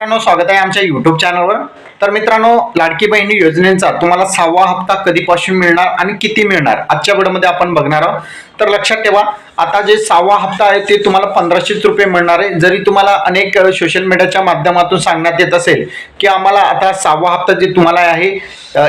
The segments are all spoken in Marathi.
मित्रांनो स्वागत आहे आमच्या युट्यूब चॅनलवर तर मित्रांनो लाडकी बहिणी योजनेचा तुम्हाला सहावा हप्ता कधीपासून मिळणार आणि किती मिळणार? आजच्या व्हिडिओमध्ये आपण बघणार आहोत. तर लक्षात ठेवा आता जे सहावा हप्ता आहे ते तुम्हाला पंधराशेच रुपये मिळणार आहे. जरी तुम्हाला अनेक सोशल मीडियाच्या माध्यमातून सांगण्यात येत असेल की आम्हाला आता सहावा हप्ता जे तुम्हाला आहे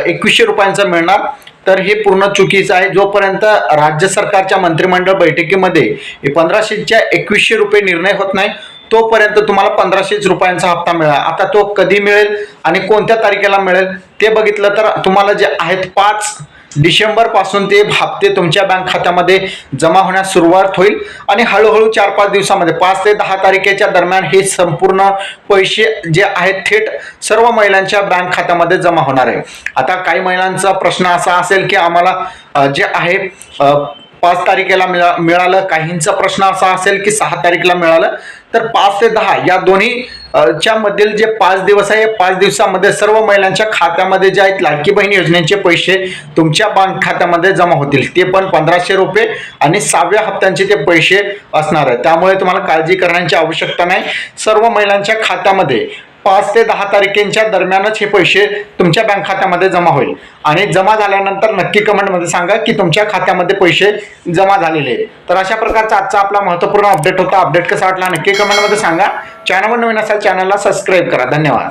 एकवीसशे रुपयांचा मिळणार. तर हे पूर्ण चुकीचं आहे. जोपर्यंत राज्य सरकारच्या मंत्रिमंडळ बैठकीमध्ये पंधराशेच्या एकवीसशे रुपये निर्णय होत नाही तोपर्यंत तुम्हाला पंधराशेच रुपयांचा हप्ता मिळाला. आता तो कधी मिळेल आणि कोणत्या तारखेला मिळेल ते बघितलं तर तुम्हाला जे आहेत पाच डिसेंबरपासून ते हप्ते तुमच्या बँक खात्यामध्ये जमा होण्यास सुरुवात होईल. आणि हळूहळू चार पाच दिवसामध्ये पाच ते दहा तारखेच्या दरम्यान हे संपूर्ण पैसे जे आहेत थेट सर्व महिलांच्या बँक खात्यामध्ये जमा होणार आहे. आता काही महिलांचा प्रश्न असा असेल की आम्हाला जे आहे पाच तारखेला मिळा मिळालं काहींचा प्रश्न असा असेल की सहा तारखेला मिळालं. तर पाच ते दहा या दोन्ही च्या मधील जे पाच दिवस आहे पाच दिवसामध्ये सर्व महिलांच्या खात्यामध्ये जे आहेत लाडकी बहीण योजनेचे पैसे तुमच्या बँक खात्यामध्ये जमा होतील. ते पण पंधराशे रुपये आणि सहाव्या हप्त्यांचे ते पैसे असणार आहे त्यामुळे तुम्हाला काळजी करण्याची आवश्यकता नाही. सर्व महिलांच्या खात्यामध्ये पाच ते दहा तारखेच्या दरम्यानच हे पैसे तुमच्या बँक खात्यामध्ये जमा होईल. आणि जमा झाल्यानंतर नक्की कमेंटमध्ये सांगा की तुमच्या खात्यामध्ये पैसे जमा झालेले आहेत. तर अशा प्रकारचा आजचा आपला महत्त्वपूर्ण अपडेट होता. अपडेट कसा वाटला नक्की कमेंटमध्ये सांगा. चॅनलवर नवीन असाल चॅनलला सबस्क्राईब करा. धन्यवाद.